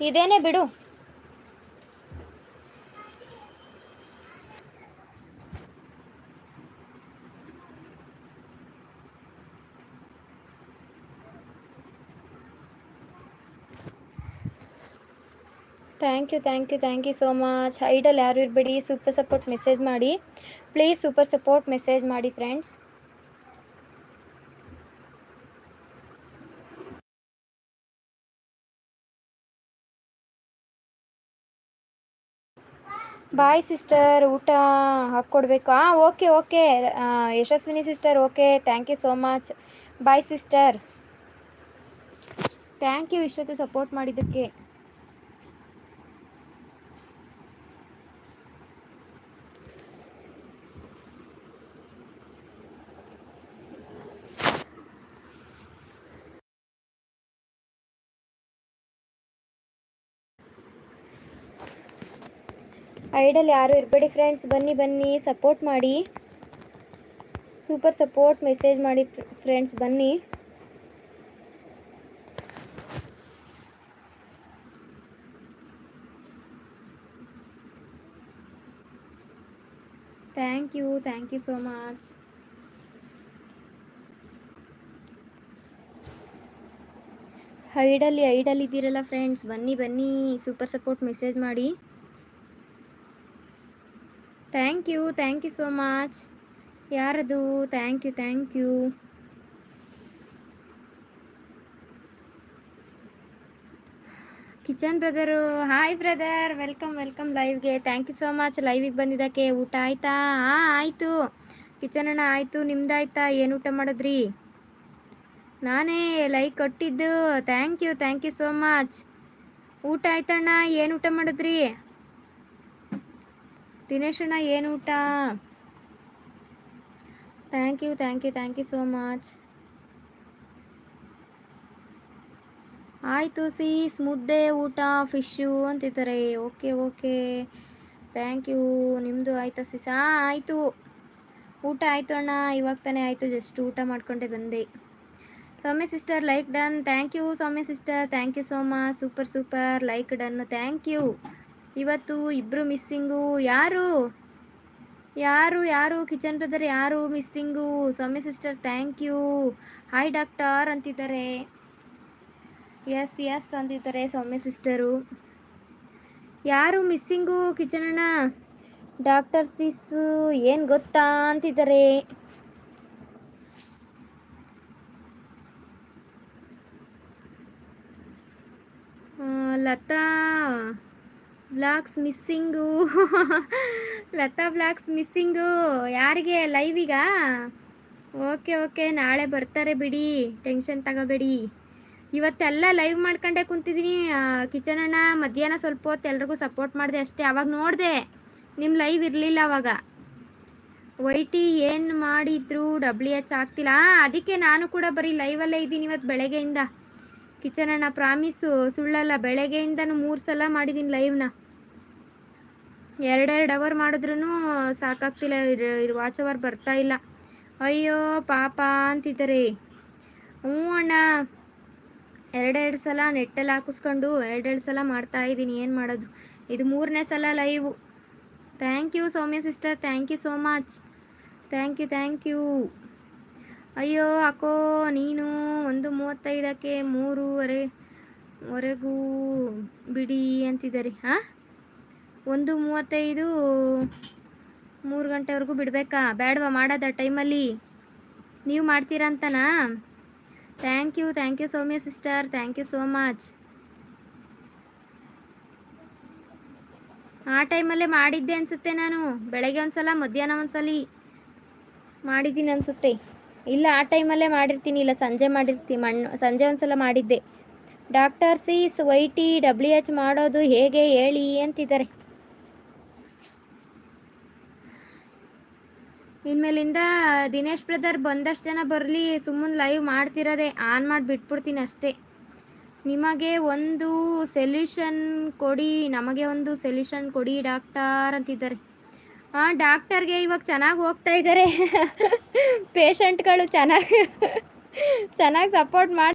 ಇದೇನೆ ಬಿಡು. Thank you thank you thank you so much ಹೈಡಲ್ಲಿ ಯಾರು ಇರಬೇಡಿ ಸೂಪರ್ ಸಪೋರ್ಟ್ ಮೆಸೇಜ್ ಮಾಡಿ. ಪ್ಲೀಸ್ ಸೂಪರ್ ಸಪೋರ್ಟ್ ಮೆಸೇಜ್ ಮಾಡಿ ಫ್ರೆಂಡ್ಸ್ ಬಾಯ್ ಸಿಸ್ಟರ್, ಊಟ ಹಾಕ್ಕೊಡ್ಬೇಕು. ಹಾಂ okay okay. Yashaswini sister, okay. Thank you so much bye sister thank you ಇಷ್ಟೊತ್ತು support ಮಾಡಿದ್ದಕ್ಕೆ. Idle ಯಾರು? ಇರಬೇಡಿ ಫ್ರೆಂಡ್ಸ್ ಬನ್ನಿ ಬನ್ನಿ. ಸಪೋರ್ಟ್ ಮಾಡಿ. ಸೂಪರ್ ಸಪೋರ್ಟ್ ಮೆಸೇಜ್ ಮಾಡಿ ಫ್ರೆಂಡ್ಸ್ ಬನ್ನಿ. Thank you thank you so much ಐಡಲ್ಲಿ idle ಇದ್ದೀರಲ್ಲ ಫ್ರೆಂಡ್ಸ್ ಬನ್ನಿ ಬನ್ನಿ. ಸೂಪರ್ ಸಪೋರ್ಟ್ ಮೆಸೇಜ್ ಮಾಡಿ. Thank you thank you so much ಯಾರದು? Thank you thank you kitchen brother hi brother welcome welcome ಲೈವ್ಗೆ thank you so much ಲೈವಿಗೆ ಬಂದಿದ್ದಕ್ಕೆ ಊಟ ಆಯ್ತಾ? ಹಾಂ, ಆಯಿತು. ಕಿಚನ್ ಅಣ್ಣ, ಆಯಿತು. ನಿಮ್ದಾಯ್ತಾ? ಏನು ಊಟ ಮಾಡಿದ್ರಿ? ನಾನೇ ಲೈಕ್ ಕೊಟ್ಟಿದ್ದು. Thank you thank you so much ಊಟ ಆಯ್ತಣ್ಣ? ಏನು ಊಟ ಮಾಡಿದ್ರಿ? ದಿನೇಶ್ ಅಣ್ಣ, ಏನು ಊಟ? Thank you thank you thank you so much ಆಯಿತು ಸಿ ಮುದ್ದೆ, ಊಟ ಫಿಶ್ಶು ಅಂತಿದ್ದಾರೆ. ಓಕೆ ಓಕೆ ಥ್ಯಾಂಕ್ ಯು ನಿಮ್ಮದು ಆಯಿತಾ, ಸೀಸ್? ಹಾಂ, ಆಯಿತು. ಊಟ ಆಯಿತು ಅಣ್ಣ, ಇವಾಗ ತಾನೇ ಆಯಿತು ಜಸ್ಟ್ ಊಟ ಮಾಡ್ಕೊಂಡೆ ಬಂದೆ. Soumya sister like done thank you Soumya sister thank you so much super super like done thank you ಇವತ್ತು ಇಬ್ಬರು ಮಿಸ್ಸಿಂಗು ಯಾರು? ಯಾರು ಯಾರು? ಕಿಚನ್ ಬ್ರದರ್ ಯಾರು? Missing? Swami sister thank you hi doctor ಅಂತಿದ್ದಾರೆ. ಎಸ್ ಎಸ್ ಅಂತಿದ್ದಾರೆ ಸೌಮ್ಯ ಸಿಸ್ಟರು. ಯಾರು missing kitchen ಅಣ್ಣ? ಡಾಕ್ಟರ್ ಸಿಸ್ ಏನು ಗೊತ್ತಾ ಅಂತಿದ್ದಾರೆ. Latha. Blogs missing Latha blogs missing ಯಾರಿಗೆ? ಈಗ? ಓಕೆ ಓಕೆ ನಾಳೆ ಬರ್ತಾರೆ ಬಿಡಿ. ಟೆನ್ಷನ್ ತಗೋಬೇಡಿ. ಇವತ್ತೆಲ್ಲ ಲೈವ್ ಮಾಡ್ಕೊಂಡೆ ಕುಂತಿದ್ದೀನಿ ಕಿಚನ್ ಅಣ್ಣ. ಮಧ್ಯಾಹ್ನ ಸ್ವಲ್ಪ ಹೊತ್ತು ಎಲ್ರಿಗೂ ಸಪೋರ್ಟ್ ಮಾಡಿದೆ ಅಷ್ಟೇ. ಅವಾಗ ನೋಡಿದೆ. ನಿಮ್ಮ ಲೈವ್ ಇರಲಿಲ್ಲ ಅವಾಗ. ವೈಟಿ ಏನು ಮಾಡಿದ್ರು? ಡಬ್ಲ್ಯೂ ಎಚ್ ಆಗ್ತಿಲ್ಲ. ಅದಕ್ಕೆ ನಾನು ಕೂಡ ಬರೀ ಲೈವಲ್ಲೇ ಇದ್ದೀನಿ ಇವತ್ತು ಬೆಳಗ್ಗೆಯಿಂದ. ಕಿಚನ್ ಅಣ್ಣ ಪ್ರಾಮಿಸು ಸುಳ್ಳಲ್ಲ. ಬೆಳಗ್ಗೆಯಿಂದನೂ ಮೂರು ಸಲ ಮಾಡಿದ್ದೀನಿ ಲೈವ್ನ ಎರಡೆರಡು ಅವರ್ ಮಾಡಿದ್ರೂ ಸಾಕಾಗ್ತಿಲ್ಲ. ವಾಚ್ ಅವರ್ ಬರ್ತಾ ಇಲ್ಲ. ಅಯ್ಯೋ, ಪಾಪ ಅಂತಿದ್ದಾರೆ ಹ್ಞೂ ಅಣ್ಣ. ಎರಡೆರಡು ಸಲ ನೆಟ್ಟಲ್ಲಿ ಹಾಕಿಸ್ಕೊಂಡು ಎರಡೆರಡು ಸಲ ಮಾಡ್ತಾ ಇದ್ದೀನಿ. ಏನು ಮಾಡೋದು? ಇದು ಮೂರನೇ ಸಲ live thank you Soumya sister thank you so much thank you thank you ಅಯ್ಯೋ, ಅಕ್ಕೋ, ನೀನು ಒಂದು ಮೂವತ್ತೈದಕ್ಕೆ ಮೂರುವರೆ, ವರೆಗೂ ಬಿಡಿ ಅಂತಿದ್ದಾರೆ ಹಾಂ? ಒಂದು ಮೂವತ್ತೈದು, ಮೂರು ಗಂಟೆವರೆಗೂ ಬಿಡಬೇಕಾ? ಬೇಡವಾ ಮಾಡೋದ ಟೈಮಲ್ಲಿ? ನೀವು ಮಾಡ್ತೀರಾ ಅಂತನಾ? Thank you thank you Soumya sister thank you so much ಆ ಟೈಮಲ್ಲೇ ಮಾಡಿದ್ದೆ ಅನಿಸುತ್ತೆ ನಾನು. ಬೆಳಗ್ಗೆ ಒಂದ್ಸಲ, ಮಧ್ಯಾಹ್ನ ಒಂದ್ಸಲಿ. ಮಾಡಿದ್ದೀನಿ ಅನಿಸುತ್ತೆ. ಇಲ್ಲ, ಆ ಟೈಮಲ್ಲೇ ಮಾಡಿರ್ತೀನಿ. ಇಲ್ಲ, ಸಂಜೆ ಮಾಡಿರ್ತೀನಿ ಮಣ್ಣು ಸಂಜೆ ಒಂದ್ಸಲ ಮಾಡಿದ್ದೆ. Doctor sis Y T W H ಮಾಡೋದು ಹೇಗೆ ಹೇಳಿ ಅಂತಿದ್ದಾರೆ. ಇನ್ಮೇಲಿಂದ ದಿನೇಶ್ ಬ್ರದರ್ ಬಂದಷ್ಟು ಜನ ಬರಲಿ, ಸುಮ್ಮನೆ ಲೈವ್ ಮಾಡ್ತಿರೋದೆ, ಆನ್ ಮಾಡಿ ಬಿಟ್ಬಿಡ್ತೀನಿ ಅಷ್ಟೇ. ನಿಮಗೆ ಒಂದು ಸೊಲ್ಯೂಷನ್ ಕೊಡಿ, ನಮಗೆ ಒಂದು ಸೊಲ್ಯೂಷನ್ ಕೊಡಿ ಡಾಕ್ಟರ್ ಅಂತಿದ್ದಾರೆ. ಹಾಂ ಡಾಕ್ಟರ್ಗೆ ಇವಾಗ ಚೆನ್ನಾಗಿ ಹೋಗ್ತಾ ಇದ್ದಾರೆ ಪೇಷಂಟ್ಗಳು ಚೆನ್ನಾಗಿ ಚೆನ್ನಾಗಿ ಸಪೋರ್ಟ್ ಮಾಡಿ